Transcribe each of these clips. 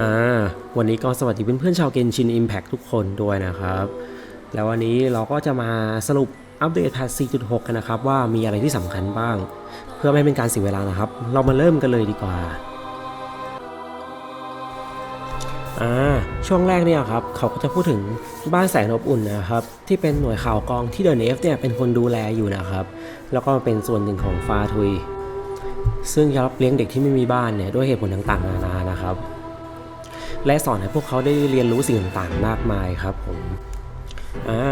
อ่าวันนี้ก็สวัสดีเพื่อนๆชาวเกนชิน Impact ทุกคนด้วยนะครับ แล้ววันนี้เราก็จะมาสรุปอัปเดตแพท4.6 กันนะครับ ว่ามีอะไรที่สำคัญบ้าง เพื่อไม่เป็นการเสียเวลานะครับ เรามาเริ่มกันเลยดีกว่าอ่าช่วงแรกเนี่ยครับเขาก็จะพูดถึงบ้านแสนอบอุ่นนะครับ ที่เป็นหน่วยข่าวกรองที่เดนเอฟเนี่ยเป็นคนดูแลอยู่นะครับ แล้วก็เป็นส่วนหนึ่งของฟาทุย ซึ่งจะรับเลี้ยงเด็กที่ไม่มีบ้านเนี่ยด้วยเหตุผลต่างๆนานานะครับ และสอนให้พวกเขาได้เรียนรู้สิ่งต่างๆมากมายครับผมอ่า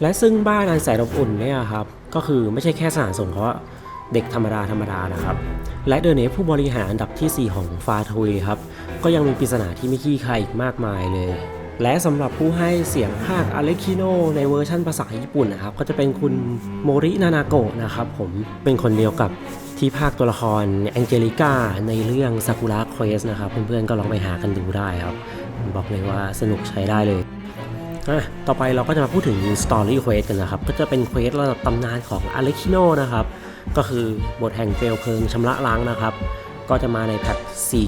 และซึ่งบ้านอันแสนอบอุ่นเนี่ยครับก็คือไม่ใช่แค่สถานสงเคราะห์เด็กธรรมดาธรรมดานะครับ และเดอเนฟผู้บริหารอันดับที่ 4 ของฟาทุยครับ ก็ยังมีปริศนาที่ไม่ขี้ใครอีกมากมายเลย และสำหรับผู้ให้เสียงภาคอเล็กคิโนในเวอร์ชั่นภาษาญี่ปุ่นนะครับ ก็จะเป็นคุณโมรินานาโกะนะครับผมเป็นคนเดียวกับ ที่ภาคตัวละครแองเจลิก้าในเรื่องซากุระเควสนะครับ เพื่อนๆก็ลองไปหากันดูได้ครับ บอกเลยว่าสนุกใช้ได้เลยต่อไปเราก็จะมาพูดถึง Story Quest กันนะครับ ก็จะเป็นเควสระดับตำนานของ a l e x i n o นะครับ ก็คือบทแห่งเปลวเพลิงชำระล้างนะครับ ก็จะมาในแพท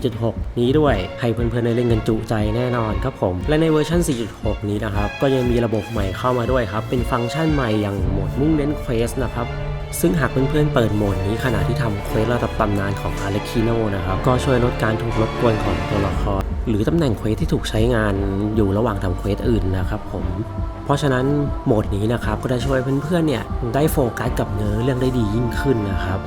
4.6 นี้ด้วย ให้เพื่อนๆได้เล่นกันจุใจแน่นอนครับผม และในเวอร์ชัน4.6 นี้นะครับ ก็ยังมีระบบใหม่เข้ามาด้วยครับ เป็นฟังก์ชันใหม่อย่างโหมดมุ่งเน้นเควสนะครับ ซึ่งหากเพื่อนๆเปิดโหมดนี้ขณะที่ทำเควสระดับตำนานของ a l e x i n o นนะครับ ก็ช่วยลดการถูกรบกวนของตัวละคร หรือตำแหน่งเควสที่ถูกใช้งานอยู่ระหว่างทำเควสอื่นนะครับผมเพราะฉะนั้นโหมดนี้นะครับก็จะช่วยเพื่อนๆเนี่ยได้โฟกัสกับเนื้อเรื่องได้ดียิ่งขึ้นนะครับ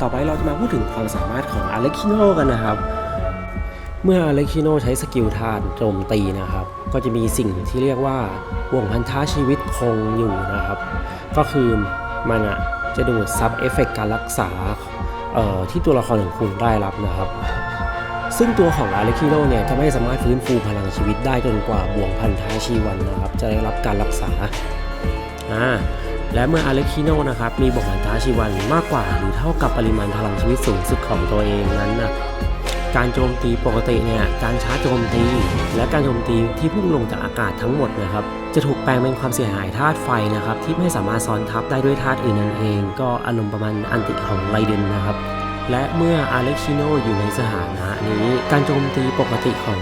ต่อไปเราจะมาพูดถึงความสามารถของอาเล็ก i ิโนกันนะครับ เมื่ออเล็ก i ิโนใช้สกิลธาตุโจมตีนะครับ ก็จะมีสิ่งที่เรียกว่าวงพันธะชีวิตคงอยู่นะครับ ก็คือมันอะจะดูดซับเอฟเฟกต์การรักษาที่ตัวละครของคุณได้รับนะครับ ซึ่งตัวของอาเลคิโนเนี่ยจะไม่สามารถฟื้นฟูพลังชีวิตได้จนกว่าบ่วงพันธะชีวันนะครับ จะได้รับการรักษาอ่าและเมื่ออาเลคิโนนะครับมีบ่วงพันธะชีวันมากกว่าหรือเท่ากับปริมาณพลังชีวิตสูงสุดของตัวเองนั้นนะ การโจมตีปกติเนี่ยการช้าโจมตี และการโจมตีที่พุ่งลงจากอากาศทั้งหมดนะครับจะถูกแปลงเป็นความเสียหายธาตุไฟนะครับที่ไม่สามารถซ้อนทับได้ด้วยธาตุอื่นนั่นเอง ก็อารมณ์ประมาณอันติของไรเดนนะครับและเมื่ออาเล็กชิโนอยู่ในสถานะนี้ การโจมตีปกติของ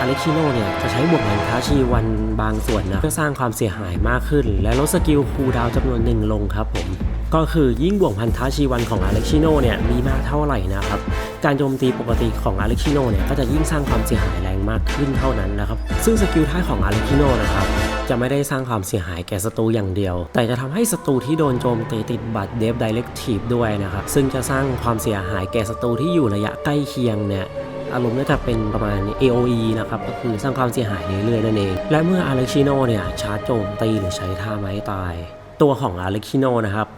อาเล็กชิโนเนี่ยจะใช้บวกพันธะชีวันบางส่วนนะเพื่อสร้างความเสียหายมากขึ้น และลดสกิลคูดาวจำนวนหนึ่งลงครับผม ก็คือยิ่งบวกพันธะชีวันของอาเล็กชิโนเนี่ยมีมากเท่าไหร่นะครับการโจมตีปกติของอาเล็กชิโนเนี่ยก็จะยิ่งสร้างความเสียหายแรงมากขึ้นเท่านั้นนะครับซึ่งสกิลท่าของอาเล็กชิโนนะครับจะไม่ได้สร้างความเสียหายแก่ศัตรูอย่างเดียว แต่จะทำให้ศัตรูที่โดนโจมตีติดบัตรเดฟไดเรกทีฟด้วยนะครับซึ่งจะสร้างความเสียหายแก่ศัตรูที่อยู่ระยะใกล้เคียงเนี่ยอารมณ์น่าจะเป็นประมาณ AOE นะครับ ก็คือสร้างความเสียหายเรื่อยๆนั่นเอง และเมื่ออาเล็กชิโนเนี่ยชาร์จโจมตีหรือใช้ท่าไม้ตาย ตัวของอาเล็กชิโนนะครับ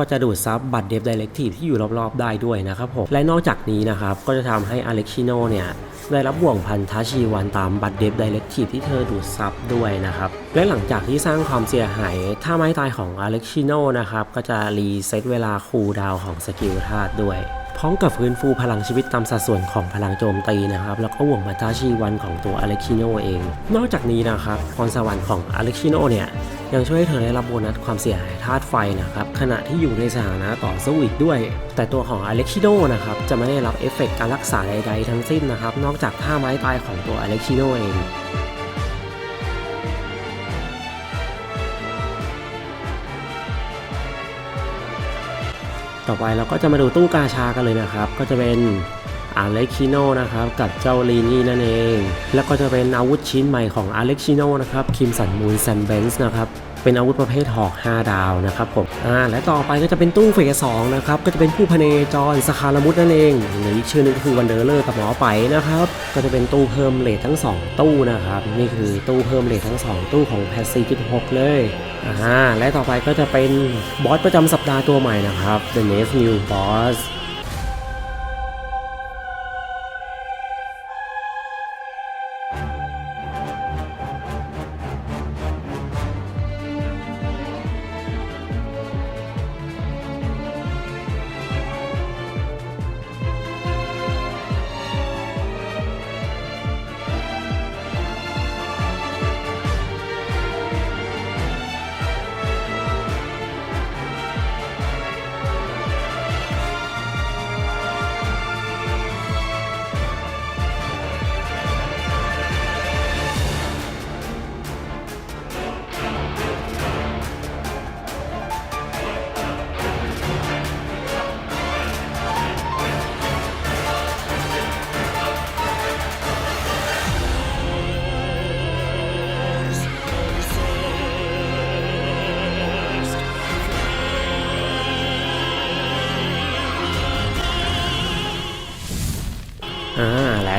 ก็จะดูดซับบัตรเดฟไดเรกทีฟที่อยู่รอบๆ ได้ด้วยนะครับผม และนอกจากนี้นะครับ ก็จะทำให้อเล็กชิโนเนี่ยได้รับบ่วงพันธะชีวันตามบัตรเดฟไดเรกทีฟที่เธอดูดซับด้วยนะครับ และหลังจากที่สร้างความเสียหายถ้าไม้ตายของอเล็กชิโนนะครับ ก็จะรีเซ็ตเวลาคูลดาวของสกิลธาตุด้วย พร้อมกับฟื้นฟูพลังชีวิตตามสัดส่วนของพลังโจมตีนะครับ แล้วก็ห่วงพันธะชีวันของตัวอเล็กชิโนเอง นอกจากนี้นะครับพรสวรรค์ของอเล็กชิโนเนี่ยยังช่วยให้เธอได้รับโบนัสความเสียหายธาตุไฟนะครับขณะที่อยู่ในสถานะต่อสู้อีกด้วย แต่ตัวของอเล็กชิโนนะครับจะไม่ได้รับเอฟเฟกต์การรักษาใดๆทั้งสิ้นนะครับนอกจากท่าไม้ตายของตัวอเล็กชิโนเอง ต่อไปเราก็จะมาดูตู้กาชากันเลยนะครับ ก็จะเป็นอาเล็กชิโนนะครับกับเจ้าลีนี่นั่นเอง แล้วก็จะเป็นอาวุธชิ้นใหม่ของอาเล็กชิโนนะครับคิมสันมูนแซมเบนส์นะครับ เป็นอาวุธประเภทหอก 5 ดาวนะครับผมอ่าและต่อไปก็จะเป็นตู้เฟสสองนะครับก็จะเป็นผู้พเนจรสคารมุดนั่นเองหรืออีกชื่อนึงก็คือวันเดอร์เลอร์กับหมอไปนะครับก็จะเป็นตู้เพิ่มเลททั้ง 2 ตู้นะครับนี่คือตู้เพิ่มเลททั้ง 2 ตู้ของแพสซี4.6เลยอ่าและต่อไปก็จะเป็นบอสประจำสัปดาห์ตัวใหม่นะครับ The Next New Boss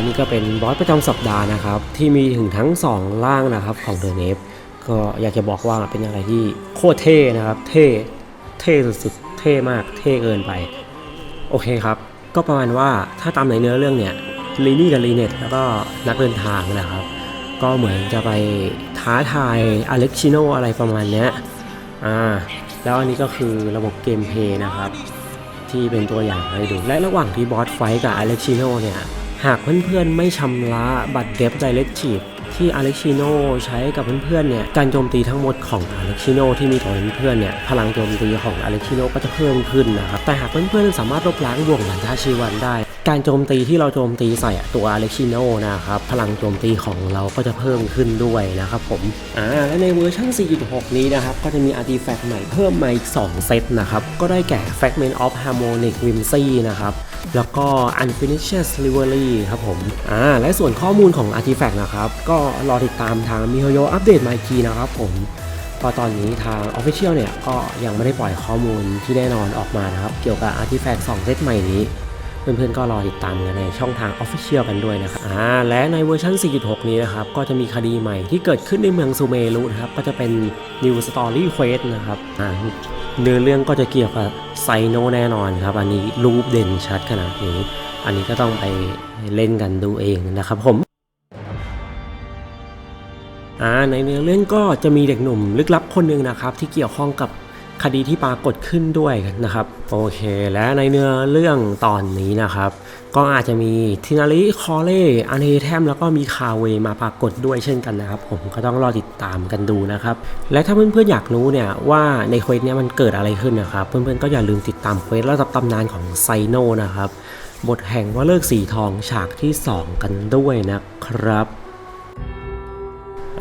นี่ก็เป็นบอสประจำสัปดาห์นะครับ ที่มีถึงทั้ง2ร่างนะครับของเดอะเนฟก็อยากจะบอกว่าเป็นอะไรที่โคตรเท่นะครับ เท่เท่สุดๆเท่มากเท่เกินไป โอเคครับ ก็ประมาณว่าถ้าตามในเนื้อเรื่องเนี่ยลีนี่กับลีเนตแล้วก็นักเดินทางนะครับ ก็เหมือนจะไปท้าทายอเล็กชิโนอะไรประมาณเนี้ยอ่าแล้วอันนี้ก็คือระบบเกมเพย์นะครับ ที่เป็นตัวอย่างให้ดูและระหว่างที่บอสไฟท์กับอเล็กชิโนเนี่ย หากเพื่อนๆไม่ชำระบัตรเดฟไดเรกทีฟที่อเล็กชิโนใช้กับเพื่อนๆเนี่ย การโจมตีทั้งหมดของอเล็กชิโนที่มีต่อเพื่อนๆเนี่ย พลังโจมตีของอเล็กชิโนก็จะเพิ่มขึ้นนะครับ แต่หากเพื่อนๆสามารถลบล้างบ่วงบันทาชีวันได้ การโจมตีที่เราโจมตีใส่ตัวอเล็กชิโนนะครับ พลังโจมตีของเราก็จะเพิ่มขึ้นด้วยนะครับผม อ่า และในเวอร์ชัน4.6 นี้นะครับ ก็จะมีอาร์ติแฟกต์ใหม่เพิ่มมาอีก 2 เซตนะครับ ก็ได้แก่ Fragment of Harmonic Whimsy นะครับ แล้วก็ Unfinished Livery ครับผมอ่าและส่วนข้อมูลของ Artifact นะครับ ก็รอติดตามทางมิโฮโยอัปเดตมาอีกทีนะครับผมเพอตอนนี้ทาง Official เนี่ย ก็ยังไม่ได้ปล่อยข้อมูลที่แน่นอนออกมานะครับ เกี่ยวกับ Artifact 2 เซตใหม่นี้ เพื่อนๆก็รอติดตามกันในช่องทาง Official กันด้วยนะครับอ่าและในเวอร์ชัน 4.6 นี้นะครับ ก็จะมีคดีใหม่ที่เกิดขึ้นในเมืองซูเมรุนะครับ ก็จะเป็น New Story Quest นะครับอ่าเนื้อเรื่องก็จะเกี่ยวกับไซโนแน่นอนครับ อันนี้รูปเด่นชัดขนาดนี้ อันนี้ก็ต้องไปเล่นกันดูเองนะครับผมอ่าในเนื้อเรื่องก็จะมีเด็กหนุ่มลึกลับคนหนึ่งนะครับ ที่เกี่ยวข้องกับ คดีที่ปรากฏขึ้นด้วยนะครับ โอเค และในเนื้อเรื่องตอนนี้นะครับ ก็อาจจะมีทินาริคอเล่อันเฮแทมแล้วก็มีคาเวมาปรากฏด้วยเช่นกันนะครับ ผมก็ต้องรอติดตามกันดูนะครับ และถ้าเพื่อนๆอยากรู้เนี่ยว่าในเควสเนี้ยมันเกิดอะไรขึ้นนะครับ เพื่อนๆก็อย่าลืมติดตามเควสระดับตำนานของไซโนนะครับบทแห่งว่าเลิกสีทองฉากที่ 2 กันด้วยนะครับ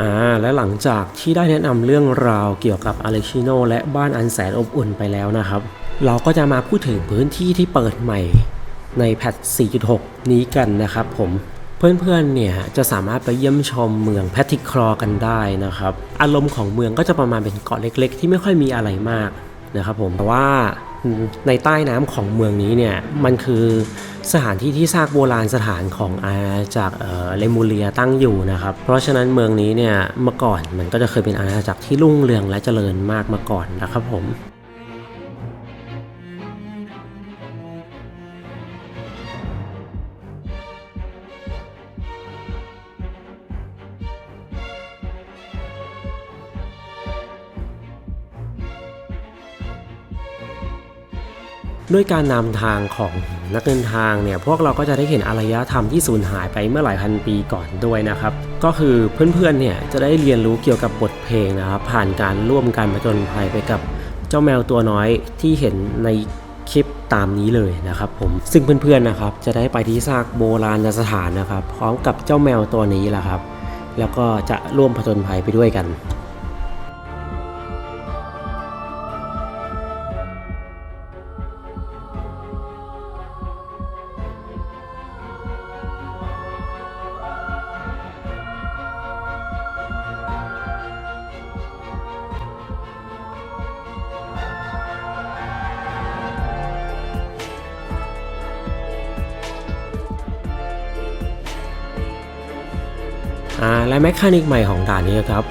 อ่าและหลังจากที่ได้แนะนำเรื่องราวเกี่ยวกับอาเลชิโนและบ้านอันแสนอบอุ่นไปแล้วนะครับ เราก็จะมาพูดถึงพื้นที่ที่เปิดใหม่ในแพท 4.6 นี้กันนะครับผมเพื่อนๆ เนี่ยจะสามารถไปเยี่ยมชมเมืองแพทริคลอกันได้นะครับ อารมณ์ของเมืองก็จะประมาณเป็นเกาะเล็ก ๆ ที่ไม่ค่อยมีอะไรมากนะครับผมแต่ว่า ในใต้น้ำของเมืองนี้เนี่ยมันคือสถานที่ที่ซากโบราณสถานของอาณาจักรเอ่อเลมูเรียตั้งอยู่นะครับ เพราะฉะนั้นเมืองนี้เนี่ยเมื่อก่อนมันก็จะเคยเป็นอาณาจักรที่รุ่งเรืองและเจริญมากมาก่อนนะครับผม ด้วยการนำทางของนักเดินทางเนี่ยพวกเราก็จะได้เห็นอารยธรรมที่สูญหายไปเมื่อหลายพันปีก่อนด้วยนะครับ ก็คือเพื่อนๆเนี่ยจะได้เรียนรู้เกี่ยวกับบทเพลงนะครับผ่านการร่วมการผจญภัยไปกับเจ้าแมวตัวน้อยที่เห็นในคลิปตามนี้เลยนะครับผมซึ่งเพื่อนๆนะครับจะได้ไปที่ซากโบราณสถานนะครับ พร้อมกับเจ้าแมวตัวนี้แหละครับ แล้วก็จะร่วมผจญภัยไปด้วยกัน และแมคานิกใหม่ของด่านนี้ครับ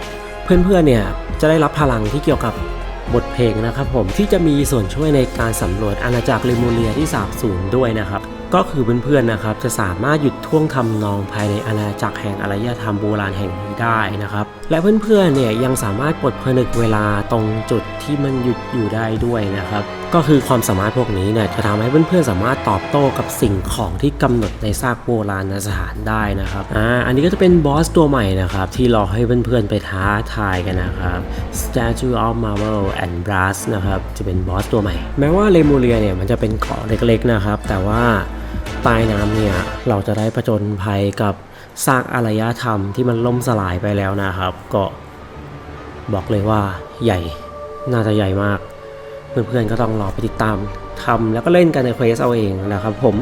เพื่อนๆเนี่ยจะได้รับพลังที่เกี่ยวกับบทเพลงนะครับผมที่จะมีส่วนช่วยในการสำรวจอาณาจักรลิมูเรียที่สาบสูญด้วยนะครับ ก็คือเพื่อนๆนะครับจะสามารถหยุดท่วงทำนองภายในอาณาจักรแห่งอารยธรรมโบราณแห่งนี้ได้นะครับ และเพื่อนๆเนี่ยยังสามารถปลดผนึกเวลาตรงจุดที่มันหยุดอยู่ได้ด้วยนะครับ ก็คือความสามารถพวกนี้เนี่ยจะทำให้เพื่อนๆสามารถตอบโต้กับสิ่งของที่กำหนดในซากโบราณสถานได้นะครับอ่าอันนี้ก็จะเป็นบอสตัวใหม่นะครับ ที่รอให้เพื่อนๆไปท้าทายกันนะครับ Statue of Marble and Brass นะครับจะเป็นบอสตัวใหม่ แม้ว่าเลมูเรียเนี่ยมันจะเป็นเกาะเล็กๆนะครับ แต่ว่า ใต้น้ำเนี่ยเราจะได้ผจญภัยกับซากอารยธรรมที่มันล่มสลายไปแล้วนะครับ ก็บอกเลยว่าใหญ่น่าจะใหญ่มาก เพื่อนๆก็ต้องรอไปติดตามทำแล้วก็เล่นกันในเควสเอาเองนะครับผม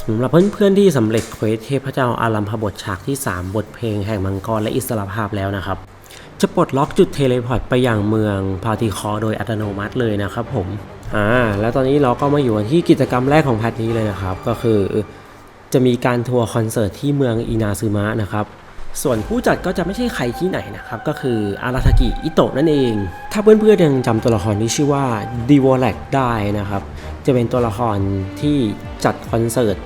สำหรับเพื่อนๆที่สำเร็จเควสเทพเจ้าอารัมพบทฉากที่ 3 บทเพลงแห่งมังกรและอิสรภาพแล้วนะครับ จะปลดล็อกจุดเทเลพอร์ตไปยังเมืองพาติคอโดยอัตโนมัติเลยนะครับผม อ่าแล้วตอนนี้เราก็มาอยู่กันที่กิจกรรมแรกของแพทนี้เลยนะครับ ก็คือจะมีการทัวร์คอนเสิร์ตที่เมืองอินาซึมะนะครับส่วนผู้จัดก็จะไม่ใช่ใครที่ไหนนะครับ ก็คืออาราทากิอิโตะนั่นเอง ถ้าเพื่อนๆยังจำตัวละครที่ชื่อว่าดีวอลแลกได้นะครับ จะเป็นตัวละครที่จัดคอนเสิร์ต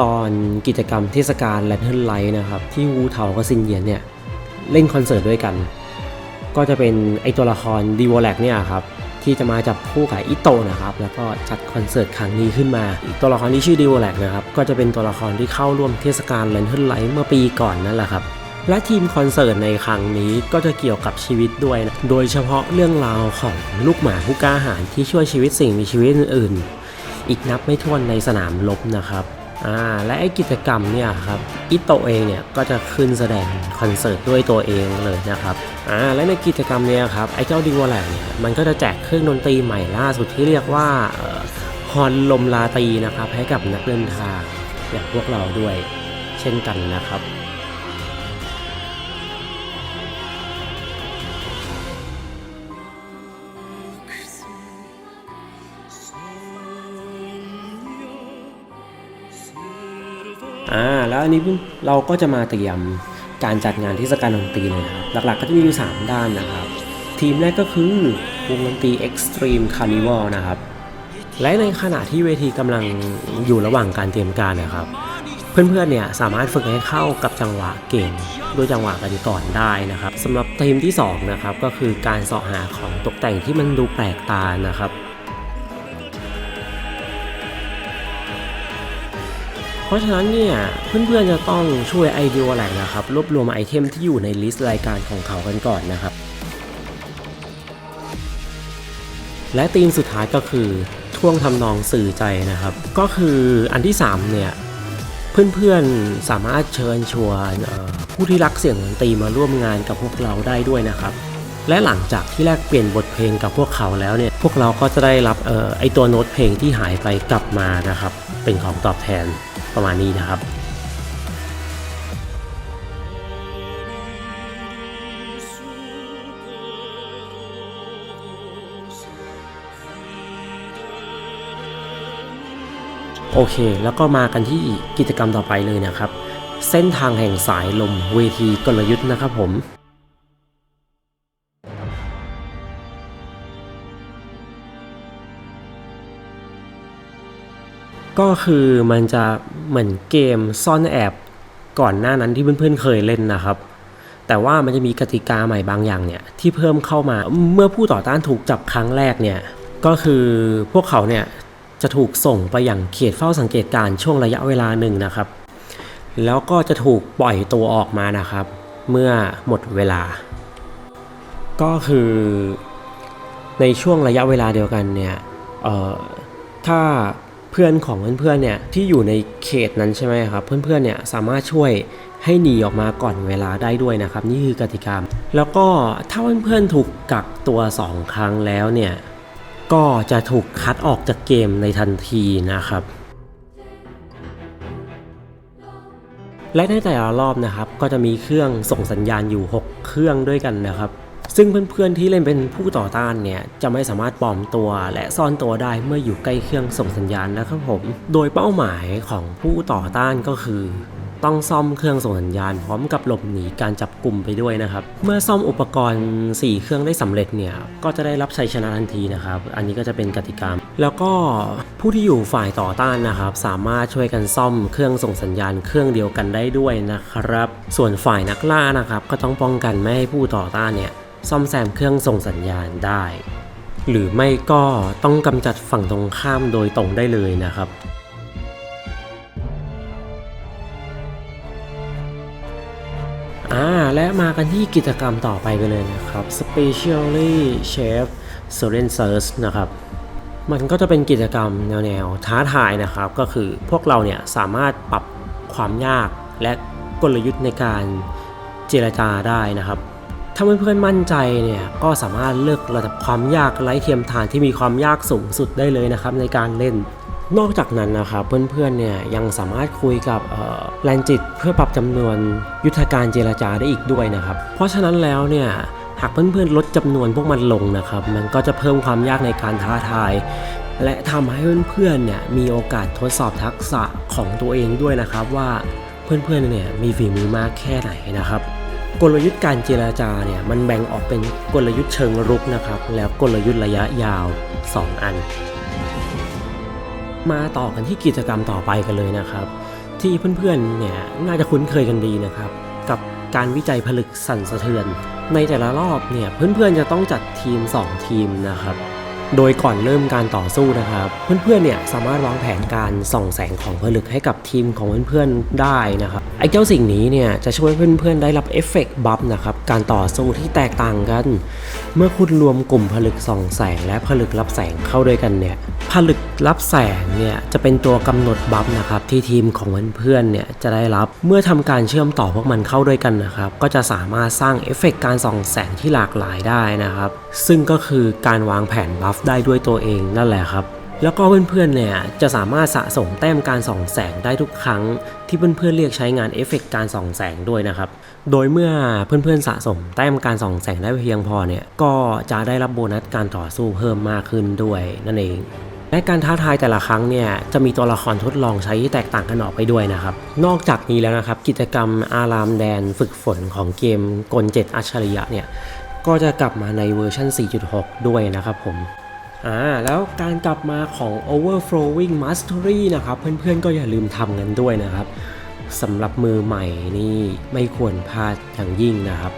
ตอนกิจกรรมเทศกาลแลนเทิร์ไลท์นะครับ ที่วูเทากับซินเยียนเนี่ย เล่นคอนเสิร์ตด้วยกัน ก็จะเป็นไอตัวละครดีวอลแลกเนี่ยครับ ที่จะมาจับคู่กับอิโตนะครับแล้วก็จัดคอนเสิร์ตครั้งนี้ขึ้นมาอีกตัวละครที่ชื่อดีวอแลกนะครับก็จะเป็นตัวละครที่เข้าร่วมเทศกาลแลนเทิร์นไลท์เมื่อปีก่อนนั่นแหละครับและทีมคอนเสิร์ตในครั้งนี้ก็จะเกี่ยวกับชีวิตด้วยนะโดยเฉพาะเรื่องราวของลูกหมาผู้กล้าหาญที่ช่วยชีวิตสิ่งมีชีวิตอื่นๆ อีกนับไม่ถ้วนในสนามรบนะครับอ่าและไอกิจกรรมเนี่ยครับอิโตเองเนี่ยก็จะขึ้นแสดงคอนเสิร์ตด้วยตัวเองเลยนะครับ อ่าและในกิจกรรมเนี่ยครับไอ้เจ้าดิวอลแลเนี่ยมันก็จะแจกเครื่องดนตรีใหม่ล่าสุดที่เรียกว่าฮอนลมลาตีนะครับให้กับนักเดินทางอย่างพวกเราด้วยเช่นกันนะครับอ่าแล้วอันนี้เราก็จะมาเตรียม การจัดงานเทศกาลดนตรีเลยนะครับ หลักๆก็จะมีอยู่ 3 ด้านนะครับ ทีมแรกก็คือวงดนตรี Extreme Carnival นะครับ และในขณะที่เวทีกำลังอยู่ระหว่างการเตรียมการนะครับ เพื่อนๆเนี่ยสามารถฝึกให้เข้ากับจังหวะเก่งด้วยจังหวะกันก่อนได้นะครับสำหรับทีมที่สองนะครับก็คือการเสาะหาของตกแต่งที่มันดูแปลกตานะครับ เพราะฉะนั้นเนี่ยเพื่อนๆจะต้องช่วยไอเดียแหล่งนะครับ รวบรวมไอเทมที่อยู่ในลิสต์รายการของเขากันก่อนนะครับ และธีมสุดท้ายก็คือท่วงทำนองสื่อใจนะครับ ก็คืออันที่ 3 เนี่ยเพื่อนๆสามารถเชิญชวนผู้ที่รักเสียงดนตรีมาร่วมงานกับพวกเราได้ด้วยนะครับ และหลังจากที่แลกเปลี่ยนบทเพลงกับพวกเขาแล้วเนี่ย พวกเราก็จะได้รับออไอตัวโน้ตเพลงที่หายไปกลับมานะครับ เป็นของตอบแทน ประมาณนี้นะครับ โอเค แล้วก็มากันที่กิจกรรมต่อไปเลยนะครับ เส้นทางแห่งสายลมเวทีกลยุทธ์นะครับผม ก็คือมันจะเหมือนเกมซ่อนแอบก่อนหน้านั้นที่เพื่อนๆเคยเล่นนะครับ แต่ว่ามันจะมีกติกาใหม่บางอย่างเนี่ยที่เพิ่มเข้ามาเมื่อผู้ต่อต้านถูกจับครั้งแรกเนี่ยก็คือพวกเขาเนี่ยจะถูกส่งไปอย่างเขตเฝ้าสังเกตการณ์ช่วงระยะเวลาหนึ่งนะครับ แล้วก็จะถูกปล่อยตัวออกมานะครับ เมื่อหมดเวลา ก็คือในช่วงระยะเวลาเดียวกันเนี่ยถ้า เพื่อนของเพื่อนๆเนี่ยที่อยู่ในเขตนั้นใช่ไหมครับ เพื่อนๆเนี่ยสามารถช่วยให้หนีออกมาก่อนเวลาได้ด้วยนะครับ นี่คือกติกาแล้วก็ถ้าเพื่อนๆถูกกักตัว 2 ครั้งแล้วเนี่ยก็จะถูกคัดออกจากเกมในทันทีนะครับ และในแต่ละรอบนะครับ ก็จะมีเครื่องส่งสัญญาณอยู่ 6 เครื่องด้วยกันนะครับ ซึ่งเพื่อนๆที่เล่นเป็นผู้ต่อต้านเนี่ยจะไม่สามารถปลอมตัวและซ่อนตัวได้เมื่ออยู่ใกล้เครื่องส่งสัญญาณนะครับผม โดยเป้าหมายของผู้ต่อต้านก็คือ ต้องซ่อมเครื่องส่งสัญญาณพร้อมกับหลบหนีการจับกลุ่มไปด้วยนะครับ เมื่อซ่อมอุปกรณ์ 4 เครื่องได้สำเร็จเนี่ยก็จะได้รับชัยชนะทันทีนะครับ อันนี้ก็จะเป็นกติกาแล้วก็ผู้ที่อยู่ฝ่ายต่อต้านนะครับ สามารถช่วยกันซ่อมเครื่องส่งสัญญาณเครื่องเดียวกันได้ด้วยนะครับ ส่วนฝ่ายนักล่านะครับ ก็ต้องป้องกันไม่ให้ผู้ต่อต้านเนี่ย ซ่อมแซมเครื่องส่งสัญญาณได้ หรือไม่ก็ต้องกำจัดฝั่งตรงข้ามโดยตรงได้เลยนะครับอ่าและมากันที่กิจกรรมต่อไปกันเลยนะครับ Specially Chef s o l e n s e r s นะครับ มันก็จะเป็นกิจกรรมแนวๆท้าทายนะครับ ก็คือพวกเราเนี่ยสามารถปรับความยากและกลยุทธ์ในการเจรจาได้นะครับ ถ้าเพื่อนๆมั่นใจเนี่ยก็สามารถเลือกระดับความยากไร้เทียมทานที่มีความยากสูงสุดได้เลยนะครับในการเล่นนอกจากนั้นนะครับเพื่อนๆเนี่ยยังสามารถคุยกับแลนจิตเพื่อปรับจำนวนยุทธการเจรจาได้อีกด้วยนะครับ เพราะฉะนั้นแล้วเนี่ยหากเพื่อนๆลดจำนวนพวกมันลงนะครับ มันก็จะเพิ่มความยากในการท้าทาย และทำให้เพื่อนๆเนี่ยมีโอกาสทดสอบทักษะของตัวเองด้วยนะครับว่าเพื่อนๆเนี่ยมีฝีมือมากแค่ไหนนะครับ กลยุทธ์การเจราจาเนี่ยมันแบ่งออกเป็นกลยุทธ์เชิงรุกนะครับ แล้วกลยุทธ์ระยะยาว 2 อัน มาต่อกันที่กิจกรรมต่อไปกันเลยนะครับ ที่เพื่อนๆเนี่ยน่าจะคุ้นเคยกันดีนะครับ กับการวิจัยผลึกสั่นสะเทือน ในแต่ละรอบเนี่ยเพื่อนๆจะต้องจัดทีม 2 ทีมนะครับ โดยก่อนเริ่มการต่อสู้นะครับ เพื่อนๆเนี่ยสามารถวางแผนการส่องแสงของผลึกให้กับทีมของเพื่อนๆได้นะครับไอ้เจ้าสิ่งนี้เนี่ยจะช่วยเพื่อนๆได้รับเอฟเฟกต์บัฟนะครับการต่อสู้ที่แตกต่างกัน เมื่อคุณรวมกลุ่มผลึกส่องแสง และผลึกรับแสงเข้าด้วยกันเนี่ยผลึกรับแสงเนี่ยจะเป็นตัวกำหนดบัฟนะครับที่ทีมของเพื่อนๆเนี่ยจะได้รับเมื่อทำการเชื่อมต่อพวกมันเข้าด้วยกันนะครับก็จะสามารถสร้างเอฟเฟกต์การส่องแสงที่หลากหลายได้นะครับซึ่งก็คือการวางแผนบัฟได้ด้วยตัวเองนั่นแหละครับ แล้วก็เพื่อนๆเนี่ยจะสามารถสะสมแต้มการส่องแสงได้ทุกครั้ง ที่เพื่อนๆเรียกใช้งานเอฟเฟกต์การส่องแสงด้วยนะครับ โดยเมื่อเพื่อนๆสะสมแต้มการส่องแสงได้เพียงพอเนี่ยก็จะได้รับโบนัสการต่อสู้เพิ่มมากขึ้นด้วยนั่นเองและการท้าทายแต่ละครั้งเนี่ยจะมีตัวละครทดลองใช้ที่แตกต่างกันออกไปด้วยนะครับ นอกจากนี้แล้วนะครับ กิจกรรมอารามแดนฝึกฝนของเกมกล7อัจฉริยะเนี่ย ก็จะกลับมาในเวอร์ชัน 4.6 ด้วยนะครับผมอ่าแล้วการกลับมาของ overflowing mastery นะครับ เพื่อนๆก็อย่าลืมทำกันด้วยนะครับสำหรับมือใหม่นี่ไม่ควรพลาดอย่างยิ่งนะครับ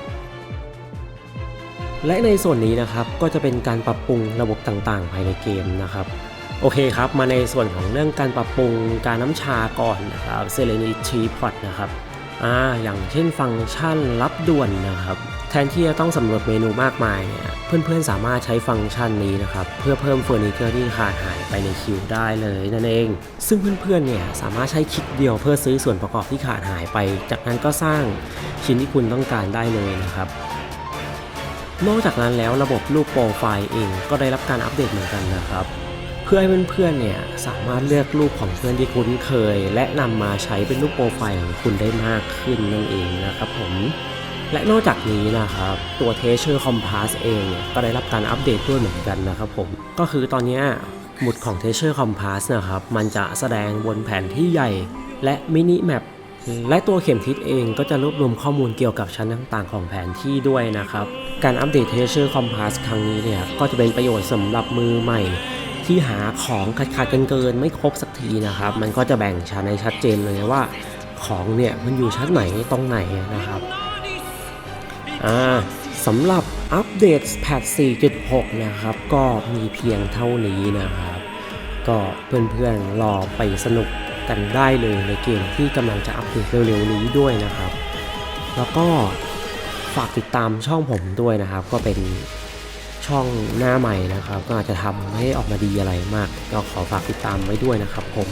และในส่วนนี้นะครับก็จะเป็นการปรับปรุงระบบต่างๆ ภายในเกมนะครับ โอเคครับ มาในส่วนของเรื่องการปรับปรุงการน้ำชาก่อนนะครับ Serenity Pod นะครับอ่าอย่างเช่นฟังก์ชันรับด่วนนะครับ แทนที่จะต้องสำรวจเมนูมากมายเนี่ยเพื่อนๆสามารถใช้ฟังก์ชันนี้นะครับ เพื่อเพิ่มเฟอร์นิเจอร์ที่ขาดหายไปในคิวได้เลยนั่นเอง ซึ่งเพื่อนๆเนี่ยสามารถใช้คลิกเดียวเพื่อซื้อส่วนประกอบที่ขาดหายไป จากนั้นก็สร้างชิ้นที่คุณต้องการได้เลยนะครับนอกจากนั้นแล้วระบบรูปโปรไฟล์เองก็ได้รับการอัปเดตเหมือนกันนะครับ เพื่อให้เพื่อนๆเนี่ยสามารถเลือกรูปของเพื่อนที่คุ้นเคย และนำมาใช้เป็นรูปโปรไฟล์ของคุณได้มากขึ้นนั่นเองนะครับผม และนอกจากนี้นะครับตัว t e a s u r e Compass เองก็ได้รับการอัปเดตด้วยเหมือนกันนะครับผม ก็คือตอนนี้หมุดของ t e a s u r e Compass นะครับ มันจะแสดงบนแผนที่ใหญ่และมินิแมปและตัวเข็มทิศเองก็จะรวบรวมข้อมูลเกี่ยวกับชั้นต่างๆ ของแผนที่ด้วยนะครับ การอัปเดต Treasure Compass ครั้งนี้เนี่ยก็จะเป็นประโยชน์สำหรับมือใหม่ที่หาของขาดๆเกินๆไม่ครบสักทีนะครับ มันก็จะแบ่งชั้นในชัดเจนเลยว่าของเนี่ยมันอยู่ชั้นไหนตรงไหนนะครับ อ่าสำหรับอัปเดตแพท4.6 นะครับ ก็มีเพียงเท่านี้นะครับ ก็เพื่อนๆรอไปสนุกกันได้เลยในเกมที่กำลังจะอัปเดตเร็วๆนี้ด้วยนะครับ แล้วก็ฝากติดตามช่องผมด้วยนะครับ ก็เป็นช่องหน้าใหม่นะครับ ก็อาจจะทำให้ออกมาดีอะไรมาก ก็ขอฝากติดตามไว้ด้วยนะครับผม